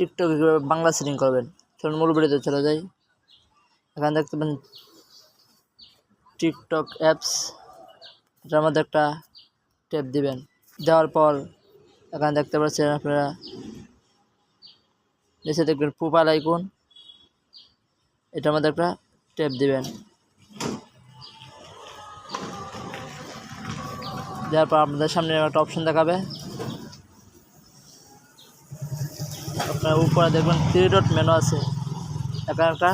টিকটকে কীভাবে বাংলা সেটিং করবেন। চলুন মূল ভিডিওতে চলে যাই। এখানে দেখতে পাবেন টিকটক অ্যাপস এটার মধ্যে একটা ট্যাপ দিবেন। দেওয়ার পর এখানে দেখতে পাচ্ছেন আপনারা নিচে দেখবেন প্রোফাইল আইকন এটার মধ্যে একটা ট্যাপ দিবেন। দেওয়ার পর আপনাদের সামনে একটা অপশন দেখাবে। আপনার উপরে দেখবেন থ্রি ডট মেনু আছে। এখানে একটা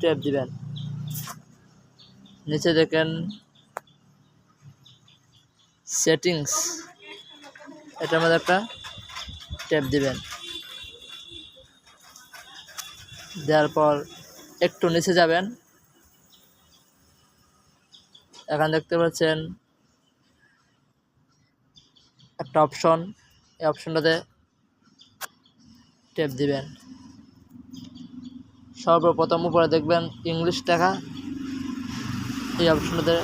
ট্যাপ দিবেন। নিচে দেখেন সেটিংস এটার মধ্যে একটা ট্যাপ দিবেন। দেওয়ার পর একটু নিচে যাবেন। এখানে দেখতে পাচ্ছেন একটা অপশন এই অপশনটাতে ট্যাপ দিবেন। সর্বপ্রথম উপরে দেখবেন ইংলিশ লেখা। এই অপশনটাতে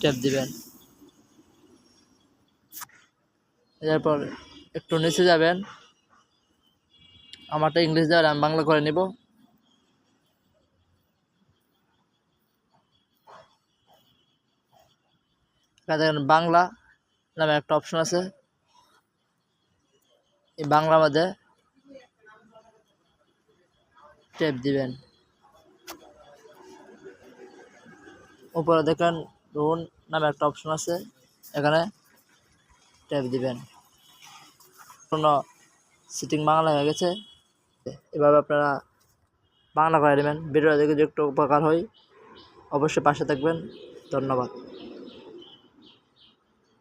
ট্যাপ দিবেন। এরপর একটু নিচে যাবেন। আমারটা ইংলিশ দেওয়ার, আমি বাংলা করে নিব। দেখেন বাংলা নামে একটা অপশন আছে। এই বাংলার মধ্যে ট্যাপ দিবেন। উপরে দেখেন রুন নামে একটা অপশন আছে, এখানে ট্যাপ দিবেন। কোনো সিটিং বাংলা হয়ে গেছে, এভাবে আপনারা বাংলা করে নেবেন। ভিডিওটা দেখে একটু উপকার হয়, অবশ্যই পাশে থাকবেন। ধন্যবাদ।